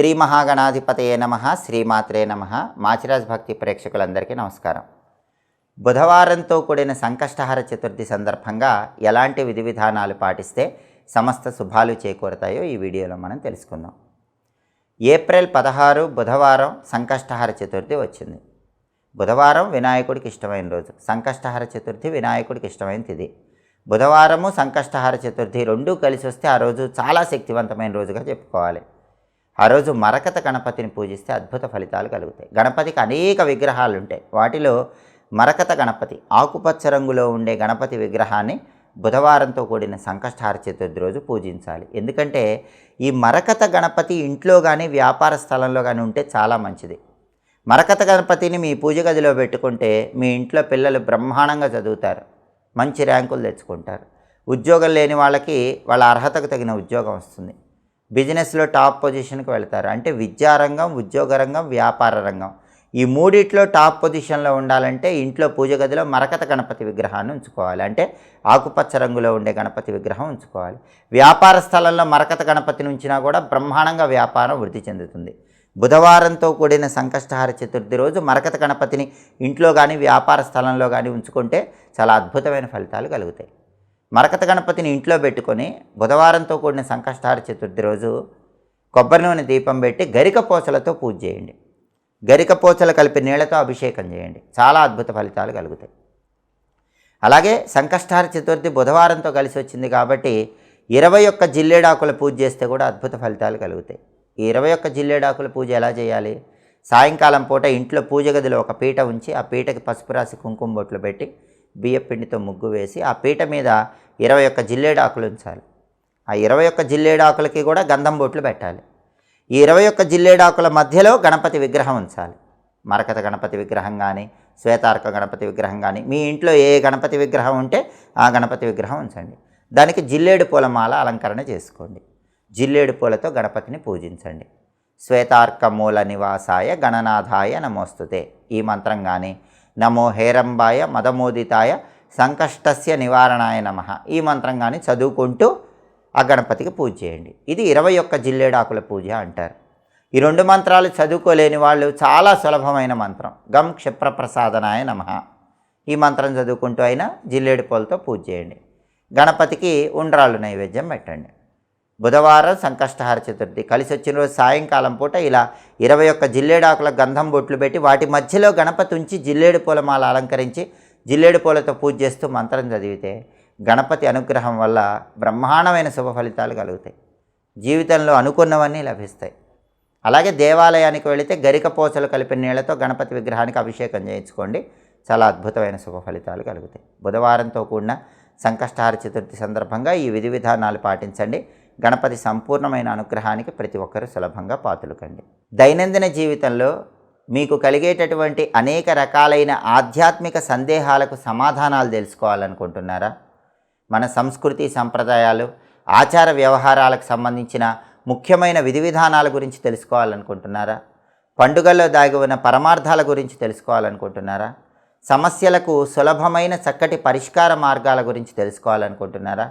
శ్రీ మహాగణాధిపతయే నమ శ్రీమాత్రే నమ. మాచిరాజ్ భక్తి ప్రేక్షకులందరికీ నమస్కారం. బుధవారంతో కూడిన సంకష్టహార చతుర్థి సందర్భంగా ఎలాంటి విధి విధానాలు పాటిస్తే సమస్త శుభాలు చేకూరతాయో ఈ వీడియోలో మనం తెలుసుకుందాం. ఏప్రిల్ పదహారు బుధవారం సంకష్టహార చతుర్థి వచ్చింది. బుధవారం వినాయకుడికి ఇష్టమైన రోజు. సంకష్టహార చతుర్థి వినాయకుడికి ఇష్టమైన తిది. బుధవారము సంకష్టహార చతుర్థి రెండూ కలిసి వస్తే ఆ రోజు చాలా శక్తివంతమైన రోజుగా చెప్పుకోవాలి. ఆ రోజు మరకత గణపతిని పూజిస్తే అద్భుత ఫలితాలు కలుగుతాయి. గణపతికి అనేక విగ్రహాలు ఉంటాయి వాటిలో మరకత గణపతి ఆకుపచ్చ రంగులో ఉండే గణపతి విగ్రహాన్ని బుధవారంతో కూడిన సంకష్టహార చతుర్థి రోజు పూజించాలి. ఎందుకంటే ఈ మరకత గణపతి ఇంట్లో కానీ వ్యాపార స్థలంలో కానీ ఉంటే చాలా మంచిది. మరకత గణపతిని మీ పూజ గదిలో పెట్టుకుంటే మీ ఇంట్లో పిల్లలు బ్రహ్మాండంగా చదువుతారు. మంచి ర్యాంకులు తెచ్చుకుంటారు. ఉద్యోగం లేని వాళ్ళకి వాళ్ళ అర్హతకు తగిన ఉద్యోగం వస్తుంది. బిజినెస్లో టాప్ పొజిషన్కి వెళ్తారు. అంటే విద్యారంగం ఉద్యోగ రంగం వ్యాపార రంగం. ఈ మూడిట్లో టాప్ పొజిషన్లో ఉండాలంటే ఇంట్లో పూజ గదిలో మరకత గణపతి విగ్రహాన్ని ఉంచుకోవాలి. అంటే ఆకుపచ్చ రంగులో ఉండే గణపతి విగ్రహం ఉంచుకోవాలి. వ్యాపార స్థలంలో మరకత గణపతిని ఉంచినా కూడా బ్రహ్మాండంగా వ్యాపారం వృద్ధి చెందుతుంది. బుధవారంతో కూడిన సంకష్టహార చతుర్థి రోజు మరకత గణపతిని ఇంట్లో కానీ వ్యాపార స్థలంలో కానీ ఉంచుకుంటే చాలా అద్భుతమైన ఫలితాలు కలుగుతాయి. మరకత గణపతిని ఇంట్లో పెట్టుకొని బుధవారంతో కూడిన సంకష్టార చతుర్థి రోజు కొబ్బరి నూనె దీపం పెట్టి గరిక పోచలతో పూజ చేయండి. గరిక పోచలు కలిపి నీళ్ళతో అభిషేకం చేయండి. చాలా అద్భుత ఫలితాలు కలుగుతాయి. అలాగే సంకష్టార చతుర్థి బుధవారంతో కలిసి వచ్చింది కాబట్టి ఇరవై ఒక్క జిల్లేడాకుల పూజ చేస్తే కూడా అద్భుత ఫలితాలు కలుగుతాయి. ఈ ఇరవై ఒక్క జిల్లేడాకుల పూజ ఎలా చేయాలి? సాయంకాలం పూట ఇంట్లో పూజ గదిలో ఒక పీట ఉంచి ఆ పీటకి పసుపు రాసి కుంకుమ బొట్లు పెట్టి బియ్యపిండితో ముగ్గు వేసి ఆ పీట మీద ఇరవై ఒక్క జిల్లేడాకులు ఉంచాలి. ఆ ఇరవై ఒక్క జిల్లేడాకులకి కూడా గంధం బొట్లు పెట్టాలి. ఈ ఇరవై ఒక్క జిల్లేడాకుల మధ్యలో గణపతి విగ్రహం ఉంచాలి. మరకత గణపతి విగ్రహం కానీ శ్వేతార్క గణపతి విగ్రహం కానీ మీ ఇంట్లో ఏ గణపతి విగ్రహం ఉంటే ఆ గణపతి విగ్రహం ఉంచండి. దానికి జిల్లేడు పూలమాల అలంకరణ చేసుకోండి. జిల్లేడు పూలతో గణపతిని పూజించండి. శ్వేతార్క మూల నివాసాయ గణనాథాయ నమోస్తుతే ఈ మంత్రం కానీ నమో హేరంబాయ మదమోదితాయ సంకష్టస్య నివారణాయ నమ. ఈ మంత్రం కానీ చదువుకుంటూ ఆ గణపతికి పూజ చేయండి. ఇది ఇరవై ఒక్క జిల్లేడాకుల పూజ అంటారు. ఈ రెండు మంత్రాలు చదువుకోలేని వాళ్ళు చాలా సులభమైన మంత్రం. గం క్షిప్రప్రసాదనాయ నమ. ఈ మంత్రం చదువుకుంటూ అయినా జిల్లేడు పూలతో పూజ చేయండి. గణపతికి ఉండ్రాళ్ళు నైవేద్యం పెట్టండి. బుధవారం సంకష్టహార చతుర్థి. కలిసి వచ్చిన రోజు సాయంకాలం పూట ఇలా ఇరవై ఒక్క జిల్లేడాకుల గంధం బొట్లు పెట్టి వాటి మధ్యలో గణపతి ఉంచి జిల్లేడు పూలమాల అలంకరించి జిల్లేడు పూలతో పూజ చేస్తూ మంత్రం చదివితే గణపతి అనుగ్రహం వల్ల బ్రహ్మాండమైన శుభ ఫలితాలు కలుగుతాయి. జీవితంలో అనుకున్నవన్నీ లభిస్తాయి. అలాగే దేవాలయానికి వెళితే గరిక పోసలు కలిపిన నీళ్ళతో గణపతి విగ్రహానికి అభిషేకం చేయించుకోండి. చాలా అద్భుతమైన శుభ ఫలితాలు కలుగుతాయి. బుధవారంతో కూడిన సంకష్టహార చతుర్థి సందర్భంగా ఈ విధి విధానాలు పాటించండి. గణపతి సంపూర్ణమైన అనుగ్రహానికి ప్రతి ఒక్కరూ సులభంగా పాతులుకండి. దైనందిన జీవితంలో మీకు కలిగేటటువంటి అనేక రకాలైన ఆధ్యాత్మిక సందేహాలకు సమాధానాలు తెలుసుకోవాలనుకుంటున్నారా? మన సంస్కృతి సంప్రదాయాలు ఆచార వ్యవహారాలకు సంబంధించిన ముఖ్యమైన విధి విధానాల గురించి తెలుసుకోవాలనుకుంటున్నారా? పండుగల్లో దాగి ఉన్న పరమార్థాల గురించి తెలుసుకోవాలనుకుంటున్నారా? సమస్యలకు సులభమైన చక్కటి పరిష్కార మార్గాల గురించి తెలుసుకోవాలనుకుంటున్నారా?